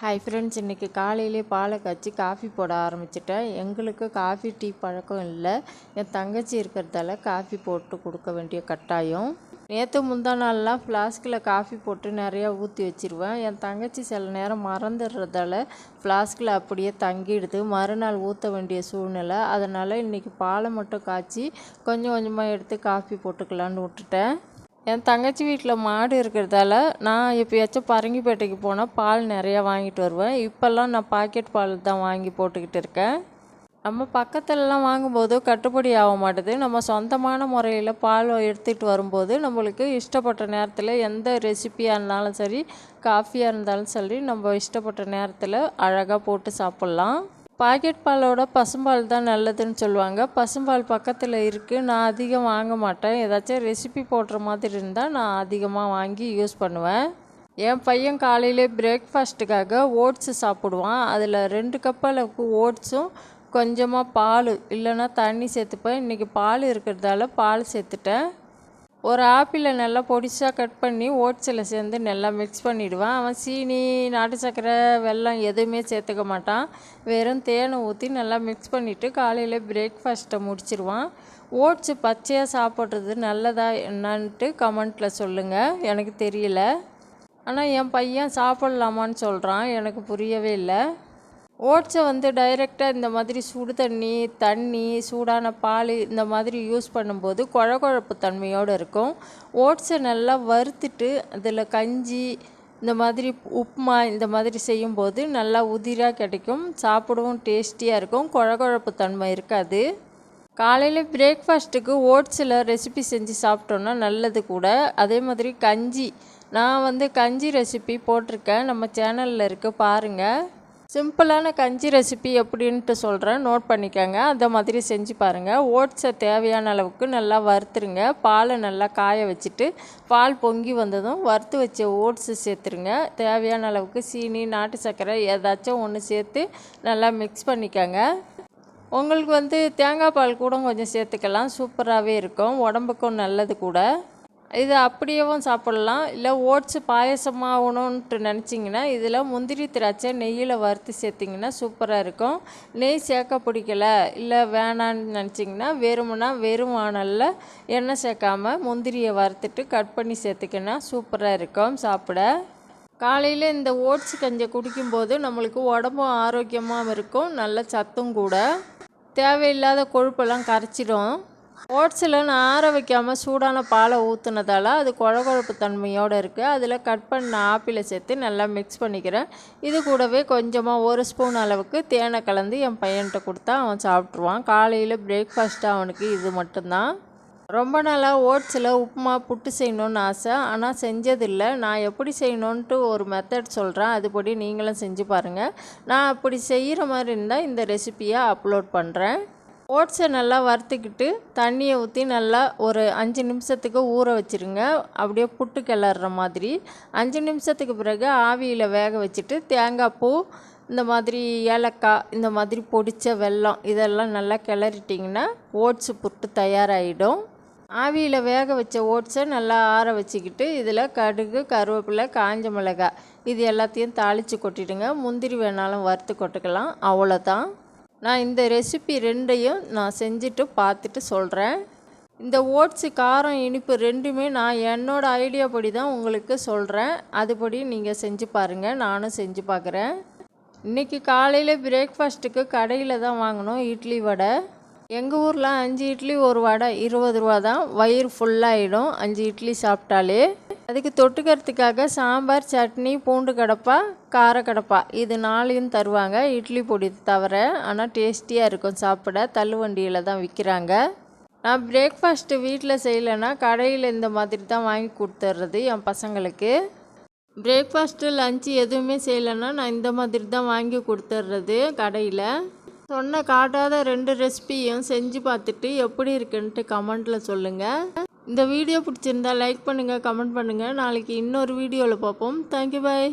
Hi friends இன்றைக்கி காலையிலே பாலை காய்ச்சி காஃபி போட ஆரம்பிச்சிட்டேன். எங்களுக்கு காஃபி டீ பழக்கம் இல்லை. என் தங்கச்சி இருக்கிறதால காஃபி போட்டு கொடுக்க வேண்டிய கட்டாயம். நேற்று முந்தா நாள்லாம் ஃப்ளாஸ்கில் காஃபி போட்டு நிறையா ஊற்றி வச்சிருவேன். என் தங்கச்சி சில நேரம் மறந்துடுறதால ஃப்ளாஸ்கில் அப்படியே தங்கிடுது. மறுநாள் ஊற்ற வேண்டிய சூழ்நிலை. அதனால் இன்றைக்கி பாலை மட்டும் காய்ச்சி கொஞ்சம் கொஞ்சமாக எடுத்து காஃபி போட்டுக்கலான்னு விட்டுட்டேன். என் தங்கச்சி வீட்டில் மாடு இருக்கிறதால நான் எப்போயாச்சும் பரங்கிப்பேட்டைக்கு போனால் பால் நிறையா வாங்கிட்டு வருவேன். இப்போல்லாம் நான் பாக்கெட் பால் தான் வாங்கி போட்டுக்கிட்டு இருக்கேன். நம்ம பக்கத்துலலாம் வாங்கும்போது கட்டுப்படி ஆக மாட்டுது. நம்ம சொந்தமான முறையில் பால் எடுத்துகிட்டு வரும்போது நம்மளுக்கு இஷ்டப்பட்ட நேரத்தில் எந்த ரெசிப்பியாக இருந்தாலும் சரி காஃபியாக இருந்தாலும் சரி நம்ம இஷ்டப்பட்ட நேரத்தில் அழகாக போட்டு சாப்பிட்லாம். பாக்கெட் பாலோட பசும்பால் தான் நல்லதுன்னு சொல்லுவாங்க. பசும்பால் பக்கத்தில் இருக்குது நான் அதிகம் வாங்க மாட்டேன். ஏதாச்சும் ரெசிபி போடுற மாதிரி இருந்தால் நான் அதிகமாக வாங்கி யூஸ் பண்ணுவேன். என் பையன் காலையிலே பிரேக்ஃபாஸ்ட்டுக்காக ஓட்ஸு சாப்பிடுவான். அதில் ரெண்டு கப் அளவுக்கு ஓட்ஸும் கொஞ்சமாக பால். இல்லைன்னா தண்ணி சேர்த்துப்பேன். இன்றைக்கி பால் இருக்கிறதால பால் சேர்த்துட்டேன். ஒரு ஆப்பிளை நல்லா பொடிசாக கட் பண்ணி ஓட்ஸில் சேர்ந்து நல்லா மிக்ஸ் பண்ணிவிடுவான் அவன் சீனி நாட்டு சக்கரை வெல்லம் எதுவுமே சேர்த்துக்க மாட்டான். வெறும் தேனை ஊற்றி நல்லா மிக்ஸ் பண்ணிவிட்டு காலையில் பிரேக்ஃபாஸ்ட்டை முடிச்சிருவான். ஓட்ஸு பச்சையாக சாப்பிட்றது நல்லதா என்னான்ட்டு கமெண்ட்டில் சொல்லுங்கள் எனக்கு தெரியல. ஆனால் என் பையன் சாப்பிட்லாமான்னு சொல்கிறான் எனக்கு புரியவே இல்லை. ஓட்ஸை வந்து டைரெக்டாக இந்த மாதிரி சுடு தண்ணி தண்ணி சூடான பால் இந்த மாதிரி யூஸ் பண்ணும்போது குழ குழப்பு தன்மையோடு இருக்கும். ஓட்ஸை நல்லா வறுத்துட்டு அதில் கஞ்சி இந்த மாதிரி உப்புமா இந்த மாதிரி செய்யும்போது நல்லா உதிராக கிடைக்கும். சாப்பிடவும் டேஸ்டியாக இருக்கும். குழ குழப்பு தன்மை இருக்காது. காலையில் பிரேக்ஃபாஸ்ட்டுக்கு ஓட்ஸில் ரெசிபி செஞ்சு சாப்பிட்டோன்னா நல்லது கூட. அதே மாதிரி கஞ்சி. நான் வந்து கஞ்சி ரெசிபி போட்டிருக்கேன். நம்ம சேனலில் இருக்க. பாருங்கள் சிம்பிளான கஞ்சி ரெசிபி எப்படின்ட்டு சொல்கிறேன் நோட் பண்ணிக்கோங்க. அந்த மாதிரி செஞ்சு பாருங்கள் ஓட்ஸை தேவையான அளவுக்கு நல்லா வறுத்துருங்க. பாலை நல்லா காய வச்சுட்டு பால் பொங்கி வந்ததும் வறுத்து வச்ச ஓட்ஸு சேர்த்துருங்க. தேவையான அளவுக்கு சீனி நாட்டு சர்க்கரை ஏதாச்சும் ஒன்று சேர்த்து நல்லா மிக்ஸ் பண்ணிக்கோங்க. உங்களுக்கு வந்து தேங்காய் பால் கூட கொஞ்சம் சேர்த்துக்கலாம். சூப்பராகவே இருக்கும். உடம்புக்கும் நல்லது கூட. இது அப்படியேவும் சாப்பிட்லாம். இல்லை ஓட்ஸ் பாயசமாகணுன்ட்டு நினச்சிங்கன்னா இதில் முந்திரி திராட்சை நெய்யில் வறுத்து சேர்த்திங்கன்னா சூப்பராக இருக்கும். நெய் சேர்க்க பிடிக்கல இல்லை வேணான்னு நினச்சிங்கன்னா வெறுமனா வெறும் வானலில் எண்ணெய் சேர்க்காம முந்திரியை வறுத்துட்டு கட் பண்ணி சேர்த்துக்கினா சூப்பராக இருக்கும் சாப்பிட. காலையில் இந்த ஓட்ஸ் கஞ்சி குடிக்கும்போது நம்மளுக்கு உடம்பும் ஆரோக்கியமாகவும் இருக்கும் நல்ல சத்தும் கூட. தேவையில்லாத கொழுப்பெல்லாம் கரைச்சிடும். ஓட்ஸில் நான் ஆற வைக்காமல் சூடான பாலை ஊற்றுனதால அது குழகுழப்பு தன்மையோடு இருக்குது அதில் கட் பண்ண ஆப்பிளை சேர்த்து நல்லா மிக்ஸ் பண்ணிக்கிறேன். இது கூடவே கொஞ்சமாக ஒரு ஸ்பூன் அளவுக்கு தேனை கலந்து என் பையன்கிட்ட கொடுத்தா அவன் சாப்பிட்ருவான் காலையில் பிரேக்ஃபாஸ்ட்டாக அவனுக்கு இது மட்டும்தான். ரொம்ப நாளாக ஓட்ஸில் உப்புமா புட்டு செய்யணுன்னு ஆசை. ஆனால் செஞ்சதில்லை. நான் எப்படி செய்யணுன்ட்டு ஒரு மெத்தட் சொல்கிறேன் அதுபடி நீங்களும் செஞ்சு பாருங்கள் நான் அப்படி செய்கிற மாதிரி இருந்தால் இந்த ரெசிப்பியை அப்லோட் பண்ணுறேன் ஓட்ஸை நல்லா வறுத்துக்கிட்டு தண்ணியை ஊற்றி நல்லா ஒரு அஞ்சு நிமிஷத்துக்கு ஊற வச்சுருங்க. அப்படியே புட்டு கிளற மாதிரி. அஞ்சு நிமிஷத்துக்கு பிறகு ஆவியில் வேக வச்சுட்டு தேங்காய் பூ இந்த மாதிரி ஏலக்காய் இந்த மாதிரி பொடித்த வெல்லம் இதெல்லாம் நல்லா கிளறிட்டிங்கன்னா ஓட்ஸு புட்டு தயாராகிடும் ஆவியில் வேக வச்ச ஓட்ஸை நல்லா ஆற வச்சுக்கிட்டு இதில் கடுகு கருவேப்பிலை காஞ்ச மிளகாய் இது எல்லாத்தையும் தாளித்து கொட்டிடுங்க. முந்திரி வேணாலும் வறுத்து கொட்டுக்கலாம். அவ்வளோதான். நான் இந்த ரெசிபி ரெண்டையும் நான் செஞ்சுட்டு பார்த்துட்டு சொல்கிறேன் இந்த ஓட்ஸு காரம் இனிப்பு ரெண்டுமே நான் என்னோடய ஐடியா படி தான் உங்களுக்கு சொல்கிறேன் அதுபடி நீங்கள் செஞ்சு பாருங்கள் நானும் செஞ்சு பார்க்குறேன் இன்றைக்கி காலையில் பிரேக்ஃபாஸ்ட்டுக்கு கடையில் தான் வாங்கினோம் இட்லி வடை. எங்கள் ஊரில் அஞ்சு இட்லி ஒரு வடை இருபது ரூபா தான் வயிறு ஃபுல்லாகிடும் அஞ்சு இட்லி சாப்பிட்டாலே. அதுக்கு தொட்டுக்கிறதுக்காக சாம்பார் சட்னி பூண்டு கடப்பா கார கடப்பா. இது நாளையும் தருவாங்க. இட்லி பொடி தவிர ஆனால் டேஸ்டியாக இருக்கும். சாப்பிட தள்ளுவண்டியில் தான் விற்கிறாங்க நான் பிரேக்ஃபாஸ்ட்டு வீட்டில் செய்யலைன்னா கடையில் இந்த மாதிரி தான் வாங்கி கொடுத்துட்றது என் பசங்களுக்கு. பிரேக்ஃபாஸ்ட்டு லஞ்சு எதுவுமே செய்யலைன்னா நான் இந்த மாதிரி தான் வாங்கி கொடுத்துட்றது கடையில். சொன்ன காட்டாத ரெண்டு ரெசிபியும் செஞ்சு பார்த்துட்டு எப்படி இருக்குன்ட்டு கமெண்ட்டில் சொல்லுங்கள் இந்த வீடியோ பிடிச்சிருந்தா லைக் பண்ணுங்கள் கமெண்ட் பண்ணுங்கள் நாளைக்கு இன்னொரு வீடியோவில் பார்ப்போம். Thank you bye